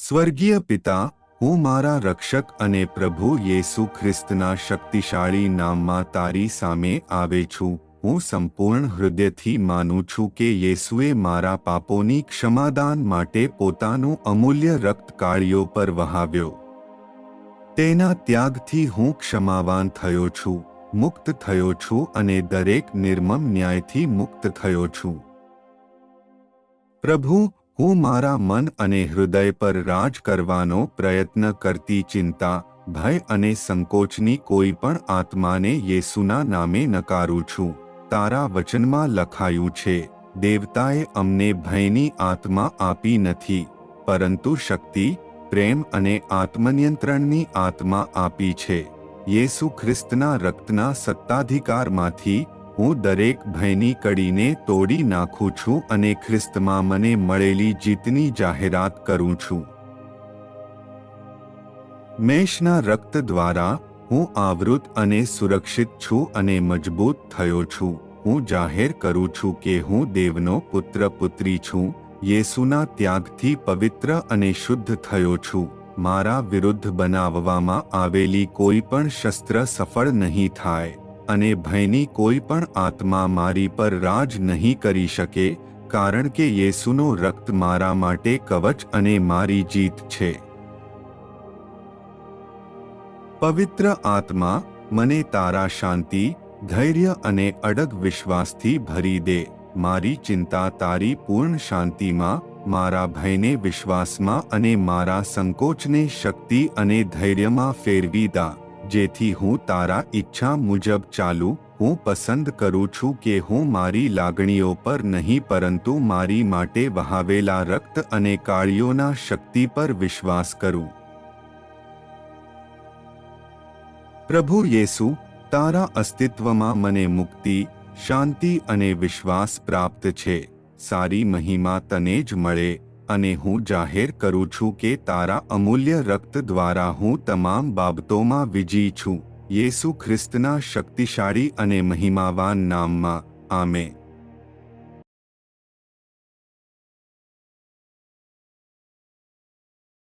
સ્વર્ગીય પિતા, હું મારા રક્ષક અને પ્રભુ યેસુ ખ્રિસ્તના શક્તિશાળી નામમાં તારી સામે આવે છું. હું સંપૂર્ણ હૃદયથી માનું છું કે યેસુએ મારા પાપોની ક્ષમાદાન માટે પોતાનું અમૂલ્ય રક્ત કાળીઓ પર વહાવ્યો. તેના ત્યાગથી હું ક્ષમાવાન થયો છું, મુક્ત થયો છું અને દરેક નિર્મમ ન્યાયથી મુક્ત થયો છું. પ્રભુ હું મારા મન અને હૃદય પર રાજ કરવાનો પ્રયત્ન કરતી ચિંતા, ભય અને સંકોચની કોઈ પણ આત્માને યેસુના નામે નકારું છું. તારા વચનમાં લખાયું છે, દેવતાએ અમને ભયની આત્મા આપી નથી, પરંતુ શક્તિ, પ્રેમ અને આત્મનિયંત્રણની આત્મા આપી છે. યેસુ ખ્રિસ્તના રક્તના સત્તાધિકારમાંથી હું દરેક ભયની કડીને તોડી નાખું છું અને ખ્રિસ્તમાં મને મળેલી જીતની જાહેરાત કરું છું. મેષના રક્ત દ્વારા હું આવૃત અને સુરક્ષિત છું અને મજબૂત થયો છું. હું જાહેર કરું છું કે હું દેવનો પુત્ર પુત્રી છું. યેસુના ત્યાગથી પવિત્ર અને શુદ્ધ થયો છું. મારા વિરુદ્ધ બનાવવામાં આવેલી કોઈ પણ શસ્ત્ર સફળ નહીં થાય. અને ભયની કોઈ પણ આત્મા મારી પર રાજ નહીં કરી શકે, કારણ કે યેસુનો રક્ત મારા માટે કવચ અને મારી જીત છે. પવિત્ર આત્મા, મને તારા શાંતિ, ધૈર્ય અને અડગ વિશ્વાસથી ભરી દે. મારી ચિંતા તારી પૂર્ણ શાંતિમાં, મારા ભયને વિશ્વાસમાં અને મારા સંકોચને શક્તિ અને ધૈર્યમાં ફેરવી દા. જેથી હું તારા ઈચ્છા મુજબ ચાલું, હું પસંદ કરું છું કે હું મારી લાગણીઓ પર નહીં પરંતુ મારી માટે વહાવેલા રક્ત અને કાળીઓના શક્તિ પર વિશ્વાસ કરું. પ્રભુ યેસુ, તારા અસ્તિત્વમાં મને મુક્તિ, શાંતિ અને વિશ્વાસ પ્રાપ્ત છે. સારી મહિમા તને જ મળે. અને હું જાહેર કરું છું કે તારા અમૂલ્ય રક્ત દ્વારા હું તમામ બાબતોમાં વિજયી છું. યેસુ ખ્રિસ્તના શક્તિશાળી અને મહિમાવાન નામમાં. આમે